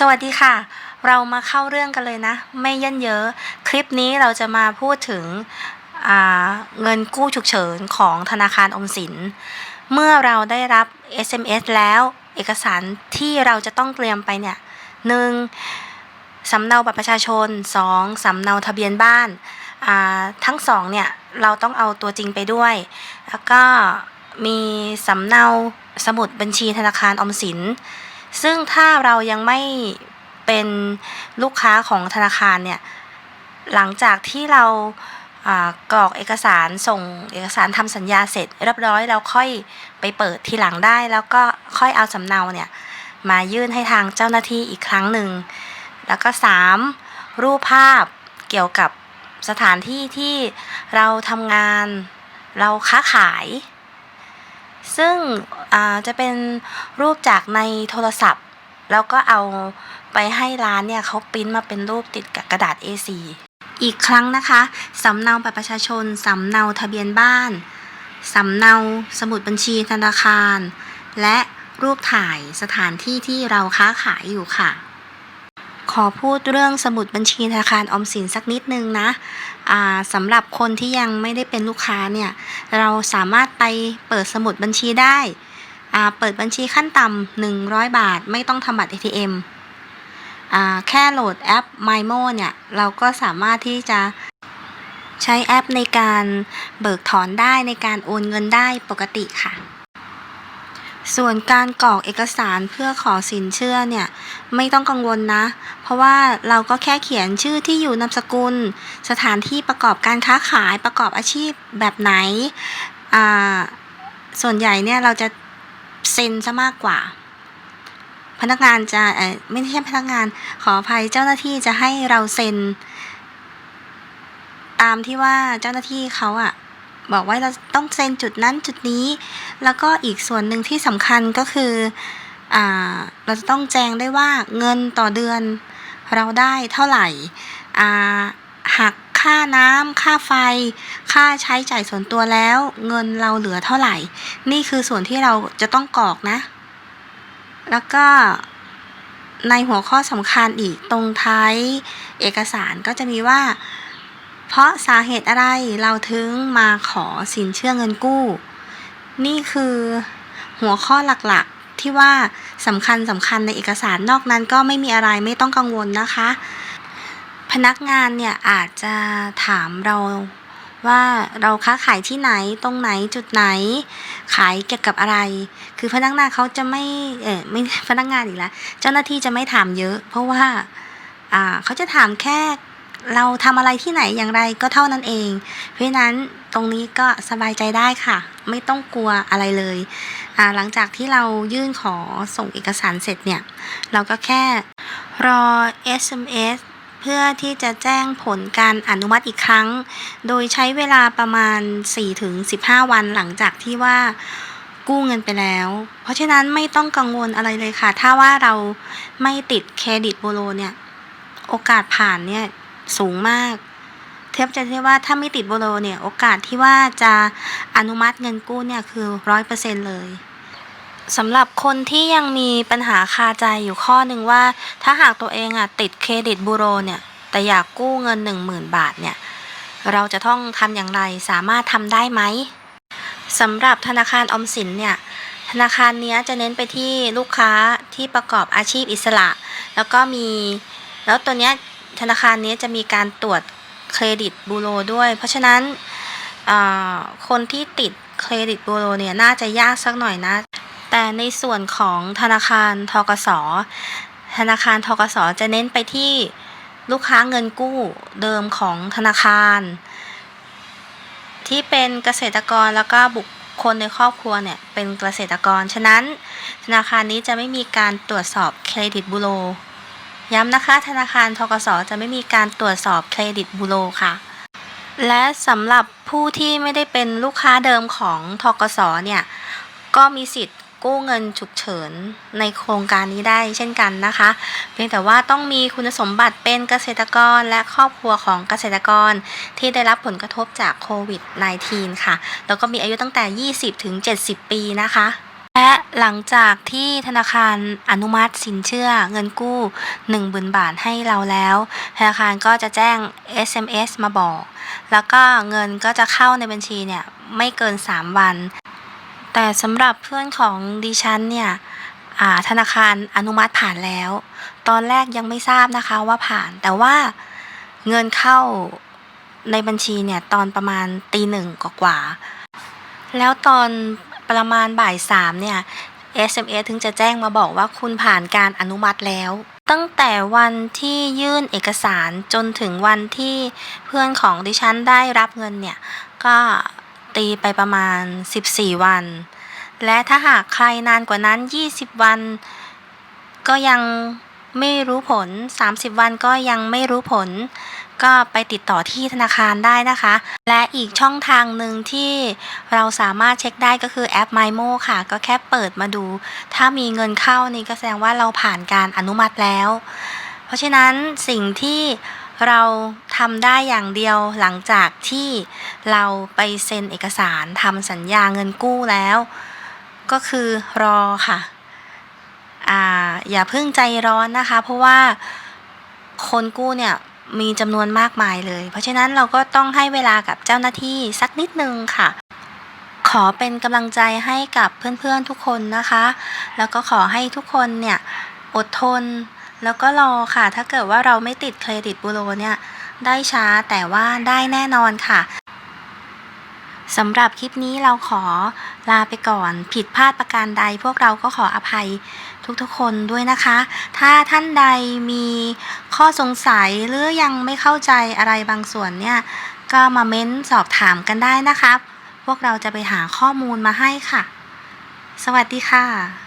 สวัสดีค่ะ เรามาเข้าเรื่องกันเลยนะ ไม่เยันเยอะ คลิปนี้เราจะมาพูดถึงเงินกู้ฉุกเฉินของธนาคารอมสิน เมื่อเราได้รับ SMS แล้วเอกสารที่เราจะต้องเตรียมไปเนี่ยหนึ่งสำเนาบัตรประชาชน 2. สำเนาทะเบียนบ้านาทั้งสองเนี่ยเราต้องเอาตัวจริงไปด้วย แล้วก็มีสำเนาสมุดบัญชีธนาคารอมสิน ซึ่งถ้าเรายังไม่เป็นลูกค้าของธนาคารเนี่ย หลังจากที่เรากรอกเอกสารส่งเอกสารทำสัญญาเสร็จเรียบร้อยเราค่อยไปเปิดทีหลังได้ แล้วก็ค่อยเอาสำเนาเนี่ยมายื่นให้ทางเจ้าหน้าที่อีกครั้งหนึ่ง แล้วก็ 3. รูปภาพเกี่ยวกับสถานที่ที่เราทำงาน เราค้าขาย ซึ่งจะเป็นรูปจากในโทรศัพท์ แล้วก็เอาไปให้ร้านเนี่ยเขาปริ้นมาเป็นรูปติดกับกระดาษ A4 อีกครั้งนะคะสำเนาบัตรประชาชนสำเนาทะเบียนบ้านสำเนาสมุดบัญชีธนาคาร และรูปถ่ายสถานที่ที่เราค้าขายอยู่ค่ะ ขอพูดเรื่องสมุดบัญชีธนาคารออมสินสักนิดนึงนะสำหรับคนที่ยังไม่ได้เป็นลูกค้าเนี่ย เราสามารถ ไปเปิดสมุดบัญชีได้เปิดบัญชีขั้นต่ำ100 บาท ไม่ต้องทำบัตร ATM อ่าแค่โหลดแอป MyMo เนี่ย เราก็สามารถที่จะใช้แอปในการเบิกถอนได้ในการโอนเงินได้ปกติค่ะ ส่วนการกรอกเอกสารเพื่อขอสินเชื่อเนี่ย ไม่ต้องกังวลนะ เพราะว่าเราก็แค่เขียนชื่อที่อยู่นามสกุล สถานที่ประกอบการค้าขายประกอบอาชีพแบบไหน ส่วนใหญ่เนี่ยเราจะเซ็นซะมากกว่า พนักงานจะไม่ใช่พนักงานขออภัยเจ้าหน้าที่จะให้เราเซ็น ตามที่ว่าเจ้าหน้าที่เขาอะบอกว่าเราต้องเซ็นจุดนั้นจุดนี้ แล้วก็อีกส่วนหนึ่งที่สำคัญก็คืออเราจะต้องแจ้งได้ว่าเงินต่อเดือนเราได้เท่าไหร่หัก ค่าน้ำค่าไฟ ค่าใช้จ่ายส่วนตัวแล้ว เงินเราเหลือเท่าไหร่ นี่คือส่วนที่เราจะต้องกรอกนะ แล้วก็ในหัวข้อสำคัญอีกตรงท้ายเอกสารก็จะมีว่า เพราะสาเหตุอะไรเราถึงมาขอสินเชื่อเงินกู้ นี่คือหัวข้อหลักๆที่ว่าสำคัญสำคัญในเอกสารนอกนั้นก็ไม่มีอะไรไม่ต้องกังวลนะคะ พนักงานเนี่ยอาจจะถามเราว่าเราค้าขายที่ไหนตรงไหนจุดไหน ขายเกี่ยวกับอะไร คือพนักงานเขาจะไม่เออไม่พนักงานอีกแล้วเจ้าหน้าที่จะไม่ถามเยอะ เพราะว่าอ่าเขาจะถามแค่เราทำอะไรที่ไหนอย่างไรก็เท่านั้นเอง เพราะนั้นตรงนี้ก็สบายใจได้ค่ะ ไม่ต้องกลัวอะไรเลยอ่าหลังจากที่เรายื่นขอส่งเอกสารเสร็จเนี่ย เราก็แค่รอ SMS เพื่อที่จะแจ้งผลการอนุมัติอีกครั้ง โดยใช้เวลาประมาณ 4-15 วันหลังจากที่ว่ากู้เงินไปแล้ว เพราะฉะนั้นไม่ต้องกังวลอะไรเลยค่ะ ถ้าว่าเราไม่ติดเครดิตบูโรเนี่ย โอกาสผ่านเนี่ยสูงมาก เทียบจะเทียบว่าถ้าไม่ติดบูโรเนี่ย โอกาสที่ว่าจะอนุมัติเงินกู้เนี่ยคือร้อยเปอร์เซ็นเลย สำหรับคนที่ยังมีปัญหาคาใจอยู่ข้อหนึ่งว่า ถ้าหากตัวเองอะติดเครดิตบูโรเนี่ย แต่อยากกู้เงิน 10,000 บาทเนี่ย เราจะต้องทำอย่างไรสามารถทำได้ไหมสำหรับธนาคารอมสินเนี่ย ธนาคารเนี้ยจะเน้นไปที่ลูกค้าที่ประกอบอาชีพอิสระ แล้วก็มี แล้วตัวเนี้ยธนาคารเนี้ยจะมีการตรวจเครดิตบูโรด้วย เพราะฉะนั้นอ่าคนที่ติดเครดิตบูโรเนี่ยน่าจะยากสักหน่อยนะ แต่ในส่วนของธนาคารทกส ธนาคารทกส จะเน้นไปที่ลูกค้าเงินกู้เดิมของธนาคาร ที่เป็นเกษตรกรแล้วก็บุคคลในครอบครัวเนี่ยเป็นเกษตรกร ฉะนั้น ธนาคารนี้จะไม่มีการตรวจสอบเครดิตบูโร ย้ำนะคะ ธนาคารทกสจะไม่มีการตรวจสอบเครดิตบูโรค่ะ และสำหรับผู้ที่ไม่ได้เป็นลูกค้าเดิมของทกสเนี่ย ก็มีสิทธิ์ กู้เงินฉุกเฉินในโครงการนี้ได้เช่นกันนะคะ เพียงแต่ว่าต้องมีคุณสมบัติเป็นเกษตรกรและครอบครัวของเกษตรกรที่ได้รับผลกระทบจากโควิด -19 ค่ะ แล้วก็มีอายุตั้งแต่ 20 ถึง 70 ปีนะคะและหลังจากที่ธนาคารอนุมัติสินเชื่อเงินกู้10,000บาทให้เราแล้ว ธนาคารก็จะแจ้ง SMS มาบอก แล้วก็เงินก็จะเข้าในบัญชีเนี่ยไม่เกิน 3 วัน แต่สำหรับเพื่อนของดิฉันเนี่ยธนาคารอนุมัติผ่านแล้ว ตอนแรกยังไม่ทราบนะคะว่าผ่าน แต่ว่าเงินเข้าในบัญชีเนี่ยตอนประมาณตีหนึ่งกว่า แล้วตอนประมาณบ่ายสามเนี่ย SMS ถึงจะแจ้งมาบอกว่าคุณผ่านการอนุมัติแล้ว ตั้งแต่วันที่ยื่นเอกสารจนถึงวันที่เพื่อนของดิฉันได้รับเงินเนี่ย ก็ ตีไปประมาณ 14 วัน และถ้าหากใครนานกว่านั้น 20 วัน ก็ยังไม่รู้ผล 30 วันก็ยังไม่รู้ผล ก็ไปติดต่อที่ธนาคารได้นะคะ และอีกช่องทางหนึ่งที่เราสามารถเช็คได้ก็คือแอป MyMo ค่ะ ก็แค่เปิดมาดู ถ้ามีเงินเข้านี่ก็แสดงว่าเราผ่านการอนุมัติแล้ว เพราะฉะนั้นสิ่งที่ เราทำได้อย่างเดียวหลังจากที่เราไปเซ็นเอกสารทำสัญญาเงินกู้แล้ว ก็คือรอค่ะอ่าอย่าเพิ่งใจร้อนนะคะ เพราะว่าคนกู้เนี่ยมีจำนวนมากมายเลย เพราะฉะนั้นเราก็ต้องให้เวลากับเจ้าหน้าที่สักนิดนึงค่ะ ขอเป็นกำลังใจให้กับเพื่อนๆทุกคนนะคะ แล้วก็ขอให้ทุกคนเนี่ยอดทน แล้วก็รอค่ะ ถ้าเกิดว่าเราไม่ติดเครดิตบูโรเนี่ยได้ช้าแต่ว่าได้แน่นอนค่ะสำหรับคลิปนี้เราขอลาไปก่อน ผิดพลาดประการใด พวกเราก็ขออภัยทุกๆคนด้วยนะคะ ถ้าท่านใดมีข้อสงสัยหรือยังไม่เข้าใจอะไรบางส่วนเนี่ยก็มาเม้นสอบถามกันได้นะคะ พวกเราจะไปหาข้อมูลมาให้ค่ะ สวัสดีค่ะ